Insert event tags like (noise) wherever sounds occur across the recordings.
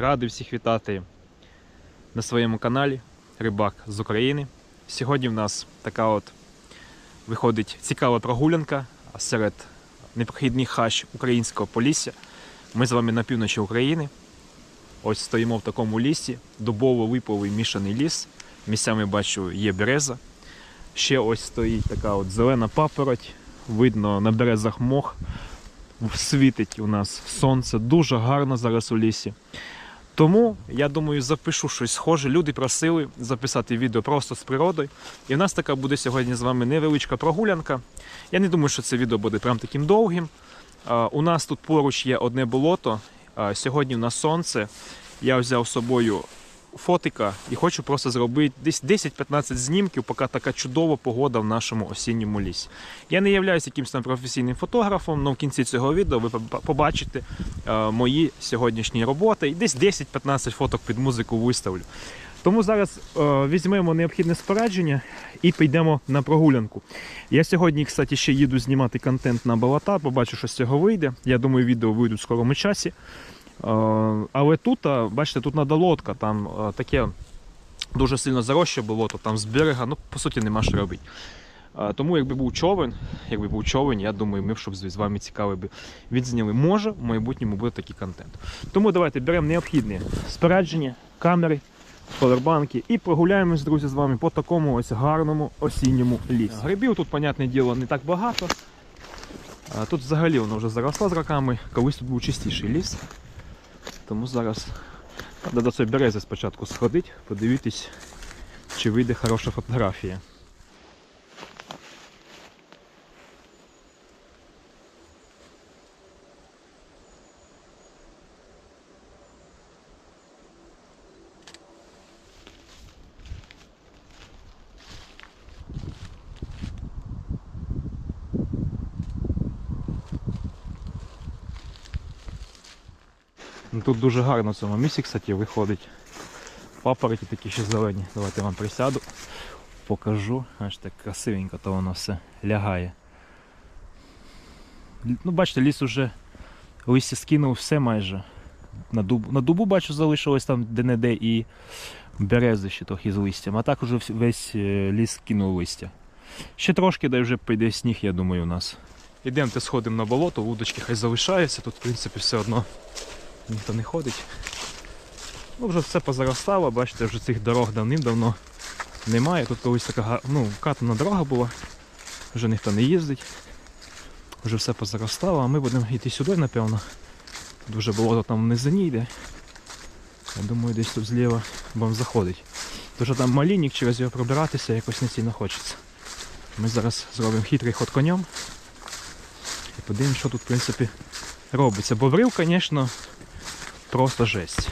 Радий всіх вітати на своєму каналі Рибак з України. Сьогодні в нас така от виходить цікава прогулянка серед непрохідних хащ українського полісся. Ми з вами на півночі України. Ось стоїмо в такому лісі, дубово-липовий мішаний ліс. Місцями бачу є береза. Ще ось стоїть така от зелена папороть. Видно на березах мох. Світить у нас сонце. Дуже гарно зараз у лісі. Тому я думаю, запишу щось схоже. Люди просили записати відео просто з природою. І в нас така буде сьогодні з вами невеличка прогулянка. Я не думаю, що це відео буде прям таким довгим. У нас тут поруч є одне болото. Сьогодні у нас сонце. Я взяв з собою фотика і хочу просто зробити десь 10-15 знімків, поки така чудова погода в нашому осінньому лісі. Я не являюсь якимось там професійним фотографом, але в кінці цього відео ви побачите е, мої сьогоднішні роботи. І десь 10-15 фоток під музику виставлю. Тому зараз е, візьмемо необхідне спорядження і підемо на прогулянку. Я сьогодні, кстати, ще їду знімати контент на болота, побачу, що з цього вийде. Я думаю, відео вийдуть в скорому часі. Е, Але тут, бачите, тут надо лодка, там е, таке дуже сильно заросше болото, там з берега, ну, по суті, нема що робити. Е, Тому, якби був човен, якби був човен, я думаю, ми б щоб з вами цікаво би відзняли. Може, в майбутньому буде такий контент. Тому давайте беремо необхідне спорядження, камери, повербанки і прогуляємось, друзі, з вами по такому ось гарному осінньому лісі. Грибів тут, понятне діло, не так багато. Тут взагалі воно вже заросло з роками, колись тут був чистіший ліс. Тому зараз треба до цієї берези спочатку сходити, подивитись, чи вийде хороша фотографія. Тут дуже гарно в цьому місці, кстати, виходить. Папороті такі ще зелені. Давайте я вам присяду, покажу. Аж так красивенько то воно все лягає. Ну, бачите, ліс уже листя скинув все майже. На дубу, на дубу бачу, залишилось там де-не-де і берези ще трохи з листям. А так уже весь е, ліс скинув листя. Ще трошки, де вже прийде сніг, я думаю, у нас. Ідемте сходимо на болото, вудочки хай залишаються. Тут, в принципі, все одно ніхто не ходить. Ну, вже все позаростало, бачите, вже цих дорог давним-давно немає. Тут колись така ну, катана дорога була, вже ніхто не їздить. Вже все позаростало, а ми будемо йти сюди, напевно. Тут вже болото там в низині йде. Я думаю, десь тут зліва будемо заходити. Дуже там малінник, через його пробиратися якось не сильно хочеться. Ми зараз зробимо хитрий ход конем. І подивимось, що тут, в принципі, робиться. Бобрив, звісно, просто жесть.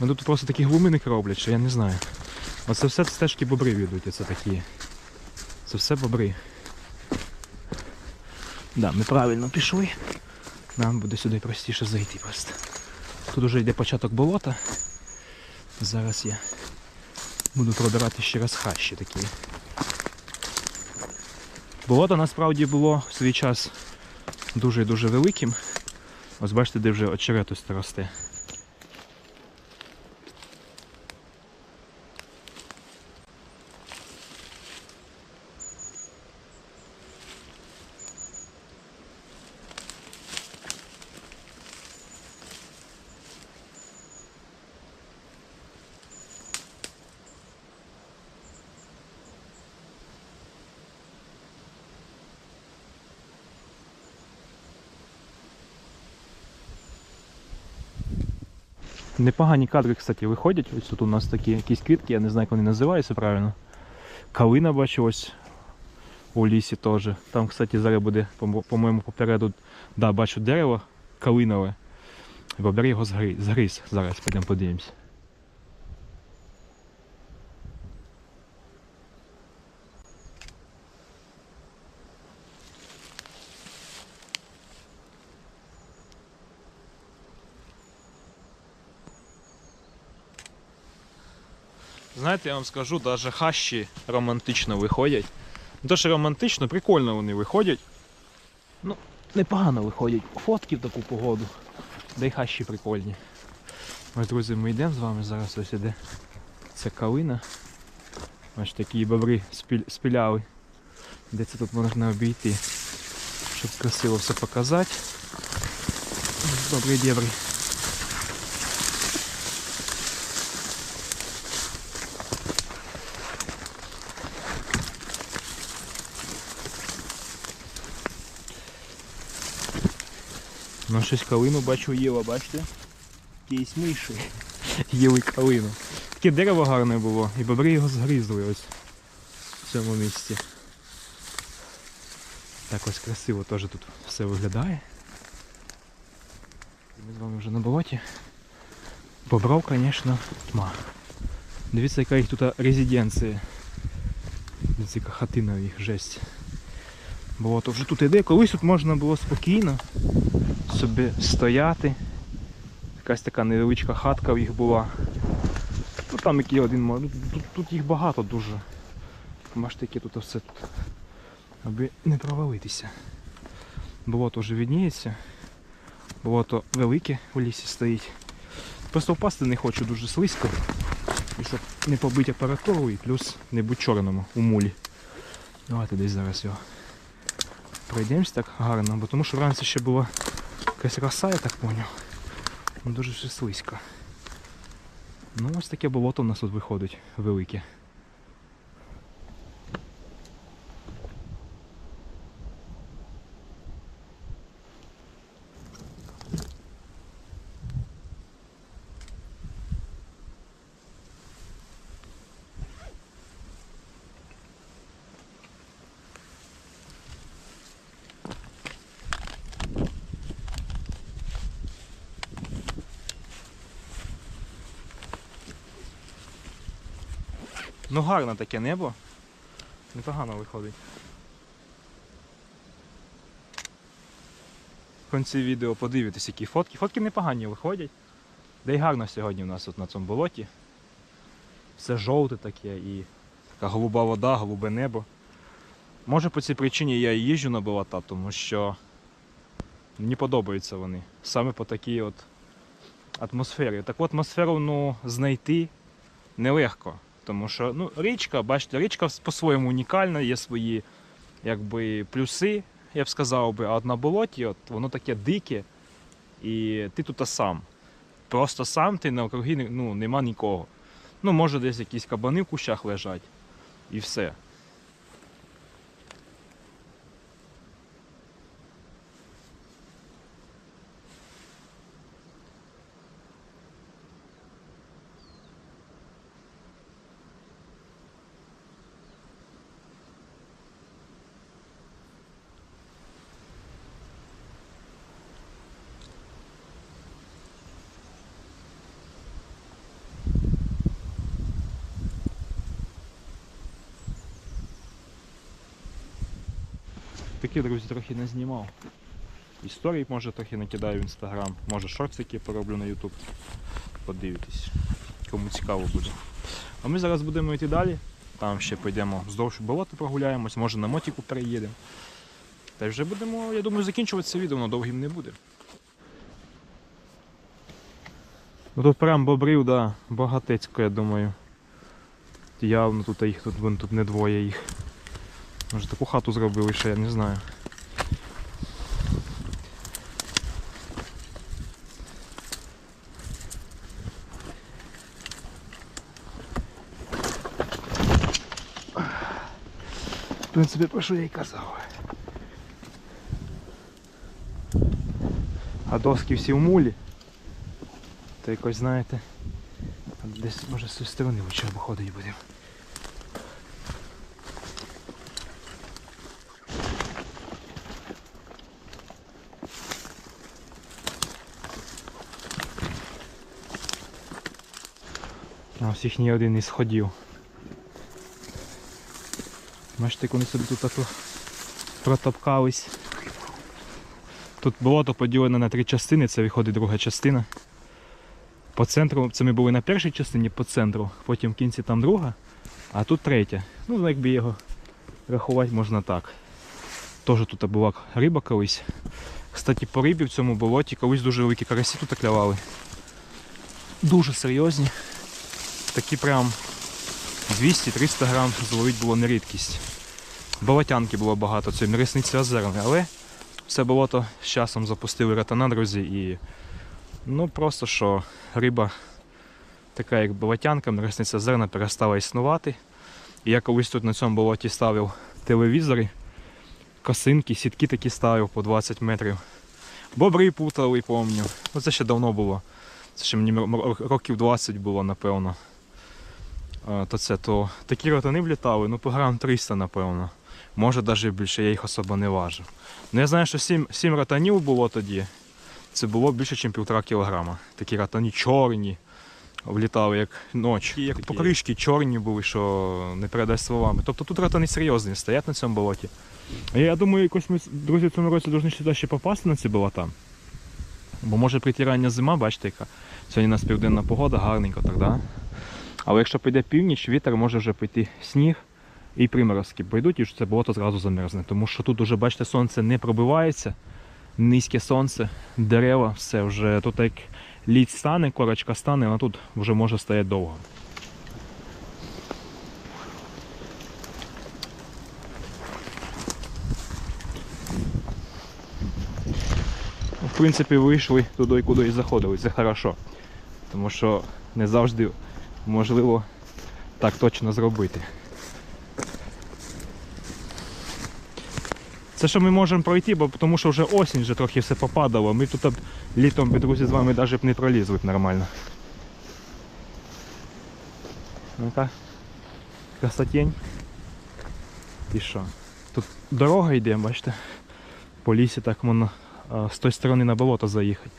Ну тут просто такі глуминики роблять, що я не знаю. Оце все стежки бобрів йдуть, оце такі. Це все бобри. Да, ми правильно пішли. Нам буде сюди простіше зайти просто. Тут уже йде початок болота. Зараз я буду пробирати ще раз хащі такі. Болото насправді було в свій час дуже-дуже великим. Ось бачите, де вже очерету росте. Непогані кадри, кстати, виходять. Ось тут у нас такі якісь квітки, я не знаю, як вони називаються правильно. Калина бачу ось у лісі теж. Там, кстати, зараз буде, по- по-моєму, попереду, да, бачу дерево калинове. Бобер його згриз. Зараз підемо подивимось. Знаєте, я вам скажу, навіть хащі романтично виходять. Не то, що романтично, прикольно вони виходять. Ну, непогано виходять. Фотки в таку погоду. Да й хащі прикольні. Ось, друзі, ми йдемо з вами зараз ось іде. Це калина. Ось такі бобри спіль- спіляли. Де це тут можна обійти, щоб красиво все показати. Добрий дєбрий. Ну щось калину бачу їла, бачите? Якісь миші. Їли калину. Таке дерево гарне було, і бобри його згризли ось в цьому місці. Так ось красиво теж тут все виглядає. Ми з вами вже на болоті. Бобров, звісно, тьма. Дивіться, яка їх тут резиденція. Дивіться, яка хатина в їх жесть. Болото вже тут іде. Колись тут можна було спокійно собі стояти. Якась така невеличка хатка в їх була. Ну там який один Тут, тут їх багато дуже. Яке тут все тут. Аби не провалитися. Болото вже відніється. Болото велике у лісі стоїть. Просто впасти не хочу дуже слизько. І щоб не побити апаратуру і плюс не бути чорному у мулі. Давайте десь зараз його пройдемось так гарно, бо тому що вранці ще була якась роса, я так поняв. Дуже слизько. Ну ось таке болото у нас тут виходить велике. Гарно таке небо. Непогано виходить. В кінці відео подивитесь, які фотки. Фотки непогані виходять. Да й гарно сьогодні у нас тут на цьому болоті. Все жовте таке і така голуба вода, голубе небо. Може по цій причині я і їжджу на болота, тому що мені подобаються вони. Саме по такій от атмосфері. Таку атмосферу ну, знайти нелегко. Тому що ну, річка, бачите, річка по-своєму унікальна, є свої якби, плюси, я б сказав би, а от на болоті от, воно таке дике, і ти тут сам. Просто сам ти на округі ну, нема нікого. Ну, може, десь якісь кабани в кущах лежать, і все. Такі, друзі, трохи не знімав. Історій, може, трохи накидаю в інстаграм, може шортики пороблю на ютуб. Подивитесь, кому цікаво буде. А ми зараз будемо йти далі. Там ще підемо вздовж болота прогуляємось, може на мотіку переїдемо. Та й вже будемо, я думаю, закінчувати це відео, воно довгим не буде. Ну тут прям бобрів, да, багатецько, я думаю. Явно тут їх тут, вон, тут не двоє їх. Може таку хату зробили ще, я не знаю. В принципі, про що я й казав. А доски всі в мулі. То якось, знаєте, десь може з цієї сторони лучше обходити будемо. Ось їхній один із ходів. Бачите, як вони собі тут так протопкались. Тут болото поділене на три частини, це виходить друга частина. По центру, це ми були на першій частині по центру, потім в кінці там друга, а тут третя. Ну, якби його рахувати можна так. Теж тут була риба колись. Кстати, по рибі в цьому болоті колись дуже великі карасі тут клявали. дуже серйозні. Такі прям 200-300 грам зловить було не рідкість. Болотянки було багато, цієї мірисниці озерної, але все болото з часом запустили ратана, друзі, і ну просто що риба така як болотянка, мірисниця озерна перестала існувати. І я колись тут на цьому болоті ставив телевізори, косинки, сітки такі ставив по 20 метрів. Бобри путали, помню. Ну, це ще давно було. Це ще мені років 20 було, напевно. То це то такі ротани влітали, ну по грам 300, напевно. Може навіть більше, я їх особо не важив. Ну я знаю, що 7, 7 ротанів було тоді. Це було більше, ніж півтора кілограма. Такі ротані чорні. Влітали як ночі. Як покришки чорні були, що не передай словами. Тобто тут ротани серйозні стоять на цьому болоті. Я думаю, якось ми, друзі, в цьому році повинні сюди ще попасти на ці болота. Бо може прийти рання зима, бачите, яка. Сьогодні у нас південна погода, гарненько так, да? Але якщо піде північ, вітер може вже піти сніг і приморозки пойдуть, і це болото зразу замерзне. Тому що тут уже, бачите, сонце не пробивається, низьке сонце, дерева, все вже тут як лід стане, корочка стане, вона тут вже може стояти довго. В принципі, вийшли туди, куди і заходили. Це хорошо. Тому що не завжди можливо так точно зробити. Це що ми можемо пройти, бо тому що вже осінь вже трохи все попадало. Ми тут літом друзі, з вами навіть б не пролізли б нормально. Ну-ка. Красотень. І що? Тут дорога йде, бачите? По лісі так можна з тої сторони на болото заїхати.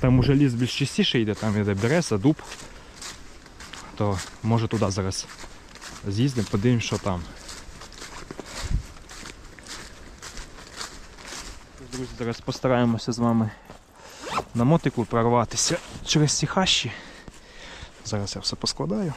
Там уже ліс більш чистіше йде, там йде береза, дуб. То може туди зараз з'їздимо, подивимось, що там. Друзі, зараз постараємося з вами на мотику прорватися через ці хащі. Зараз я все поскладаю.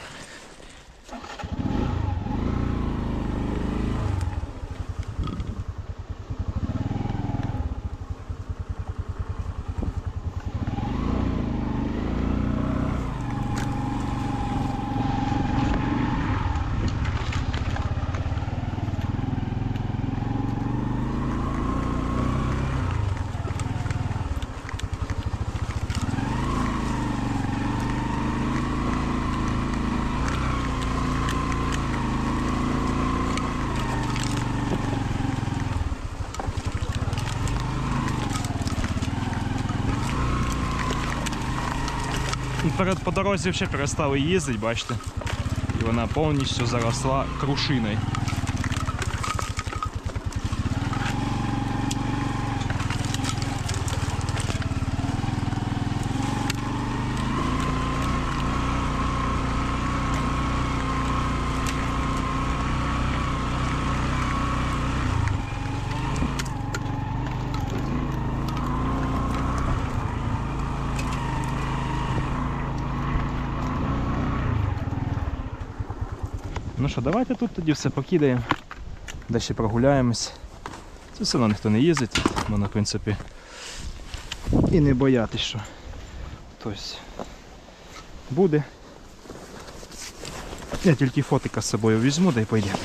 Перед по дорозі взагалі перестали їздити, бачите. І вона повністю заросла крушиною. Що, давайте тут тоді все покидаємо. Далі прогуляємось. Це все одно ніхто не їздить, можна, в принципі, і не боятись, що хтось буде. Я тільки фотика з собою візьму, да й поїдемо.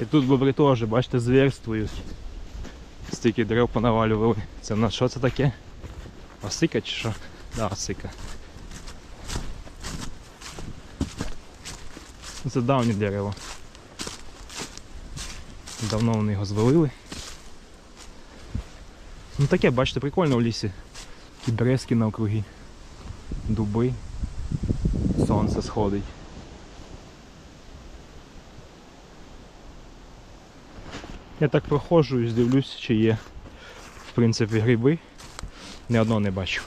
І тут бобри теж, бачите, зверствують. Стільки дерев понавалювали. Це в нас що це таке? Осика чи що? Да, осика. Це давнє дерево. Давно вони його звалили. Ну таке, бачите, прикольно в лісі. І березки навкруги, дуби, сонце сходить. Я так проходжуюсь, дивлюсь, чи є в принципі гриби. Ні одного не бачу.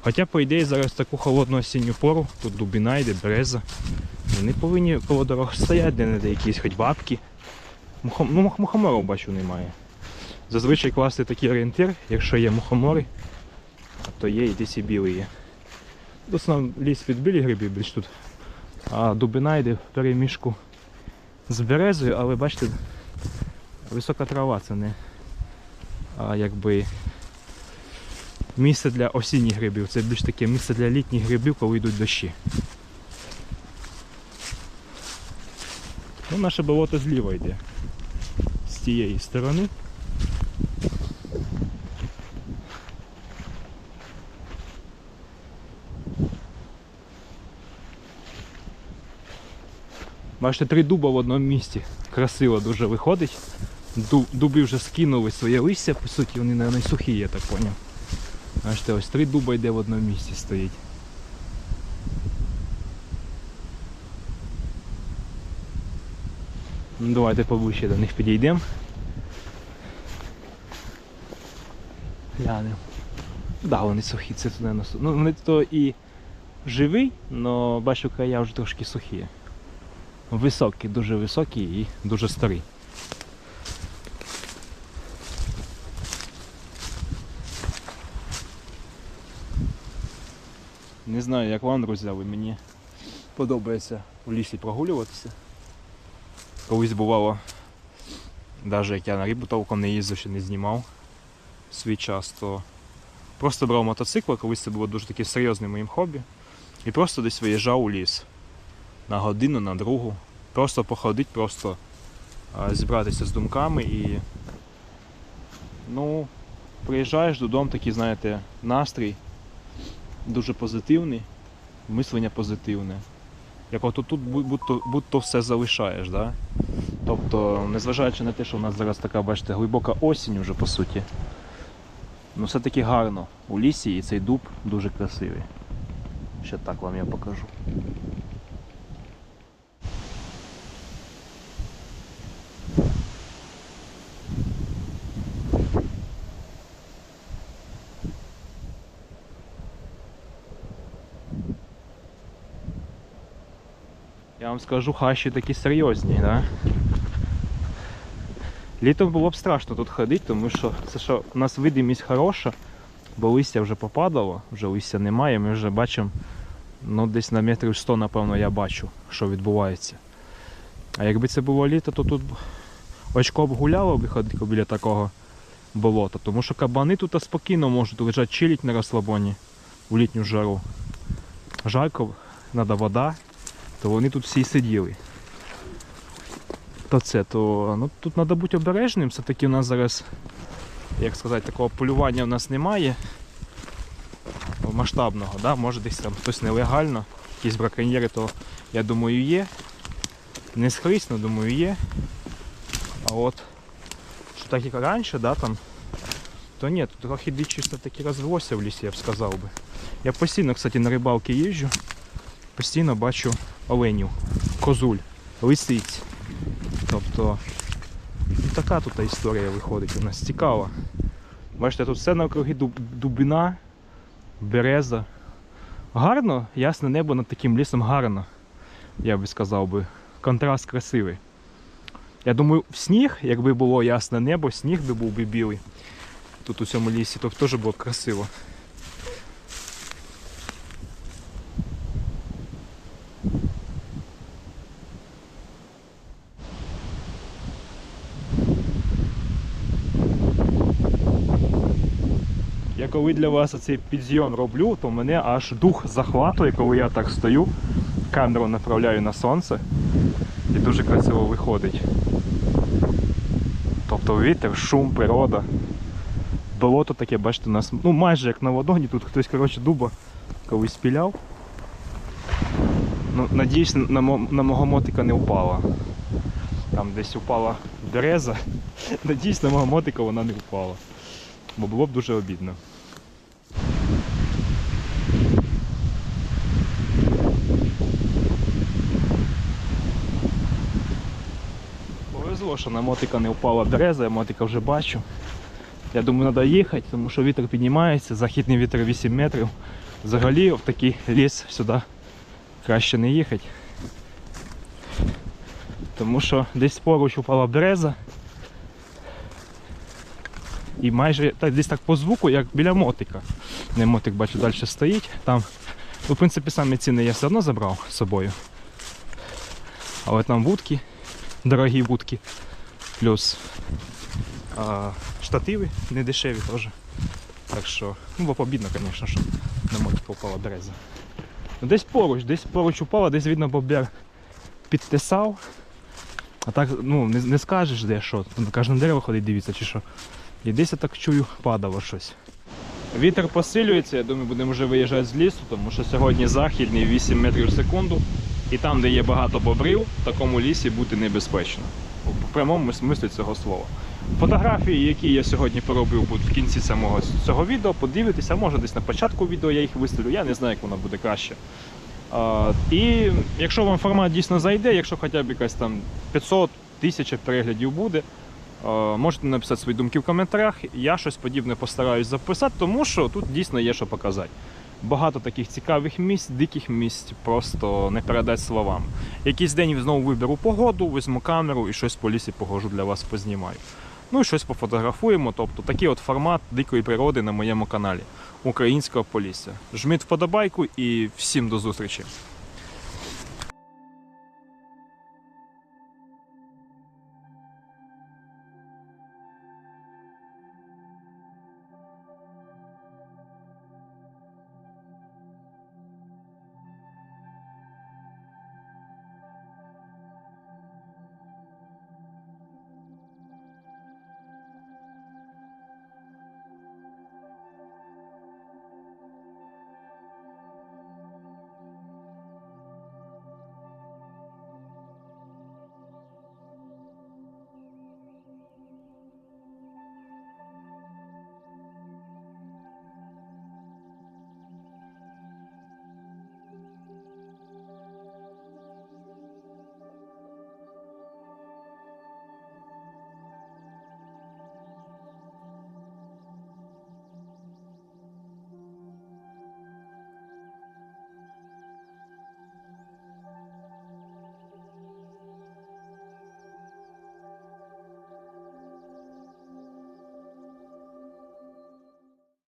Хоча, по ідеї, зараз таку холодну осінню пору, тут дубіна йде, береза. Вони повинні коло дорог стояти, де не де якісь хоч бабки. Мухом... Ну, мухоморів бачу немає. Зазвичай класти такий орієнтир, якщо є мухомори, то є і десь і білий є. В ліс під білі гриби більш тут. А дубина йде в переміжку з березою, але бачите, висока трава це не а, якби місце для осінніх грибів. Це більш таке місце для літніх грибів, коли йдуть дощі. Ну, наше болото зліва йде. З тієї сторони. Бачите, три дуба в одному місці. Красиво дуже виходить. Дуби вже скинули своє листя, по суті, вони не сухі, я так поняв. Бачите, ось три дуба йде в одному місці стоїть. Ну, давайте поближче до них підійдемо. Глянемо. Да, вони сухі, це туди носу. Ну, вони то і живий, але бачу, края вже трошки сухі. Високі, дуже високі і дуже старі. Не знаю, як вам, друзі, але мені подобається в лісі прогулюватися. Колись бувало, навіть як я на рибу толком не їздив, ще не знімав свій час, то просто брав мотоцикл, колись це було дуже таке серйозним моїм хобі. І просто десь виїжджав у ліс на годину, на другу. Просто походити, просто зібратися з думками і. Ну, приїжджаєш додому, такий, знаєте, настрій дуже позитивний, мислення позитивне. Як от тут будь-то будто все залишаєш, да? Тобто, незважаючи на те, що у нас зараз така, бачите, глибока осінь вже по суті. Ну все-таки гарно у лісі і цей дуб дуже красивий. Ще так вам я покажу. Вам скажу, хащі такі серйозні, да? Літом було б страшно тут ходити, тому що це що у нас видимість хороша, бо листя вже попадало, вже листя немає, ми вже бачимо, ну десь на метрів 100, напевно, я бачу, що відбувається. А якби це було літо, то тут очко б гуляло б ходити біля такого болота, тому що кабани тут спокійно можуть лежати чилить на розслабоні у літню жару. Жарко, треба вода, то вони тут всі сиділи. То це, то ну, тут треба бути обережним, все-таки у нас зараз, як сказати, такого полювання в нас немає масштабного, да? може десь там хтось нелегально, якісь браконьєри, то я думаю є. Не схрисно, думаю, є. А от що так як раніше, да, там, то ні, тут трохи дичі все-таки розвелося в лісі, я б сказав би. Я постійно, кстати, на рибалки їжджу, постійно бачу оленів, козуль, лисиць. Тобто ну, така тут історія виходить у нас цікава. Бачите, тут все навкруги дуб, дубина, береза. Гарно, ясне небо над таким лісом гарно, я би сказав би. Контраст красивий. Я думаю, в сніг, якби було ясне небо, сніг би був би білий тут у цьому лісі, то б теж було б красиво. Я коли для вас цей підзйом роблю, то мене аж дух захватує, коли я так стою, камеру направляю на сонце і дуже красиво виходить. Тобто вітер, шум, природа. Болото таке, бачите, у нас ну, майже як на ладоні, тут хтось коротше, дуба колись спіляв. Ну, надіюсь, на, на мого мотика не впала. Там десь упала береза. (laughs) Надіюсь, на мого мотика вона не впала. Бо було б дуже обідно. Повезло, що на мотика не впала береза, я мотика вже бачу. Я думаю, треба їхати, тому що вітер піднімається, західний вітер 8 метрів. Взагалі в такий ліс сюди краще не їхати. Тому що десь поруч упала береза. І майже так, десь так по звуку, як біля мотика. Не мотик, бачу, далі стоїть. Там, ну, в принципі, самі ціни я все одно забрав з собою. Але там вудки, дорогі вудки. Плюс а, штативи не дешеві теж. Так що, ну, бо побідно, звісно, що на мотику упала береза. Ну, десь поруч, десь поруч упала, десь видно, бобер підтисав. А так, ну, не, не скажеш, де що. На кожне дерево ходить, дивіться, чи що. І десь я так чую, падало щось. Вітер посилюється, я думаю, будемо вже виїжджати з лісу, тому що сьогодні західний 8 метрів в секунду. І там, де є багато бобрів, в такому лісі бути небезпечно. У прямому смислі цього слова. Фотографії, які я сьогодні поробив, будуть в кінці самого цього відео. Подивитися, може десь на початку відео я їх виставлю. Я не знаю, як воно буде краще. А, і якщо вам формат дійсно зайде, якщо хоча б якась там 500 тисяч переглядів буде, а, можете написати свої думки в коментарях. Я щось подібне постараюсь записати, тому що тут дійсно є що показати. Багато таких цікавих місць, диких місць, просто не передати словам. Якийсь день знову виберу погоду, візьму камеру і щось по лісі погожу для вас познімаю. Ну щось пофотографуємо. Тобто такий от формат дикої природи на моєму каналі Українського Полісся. Жміть вподобайку і всім до зустрічі!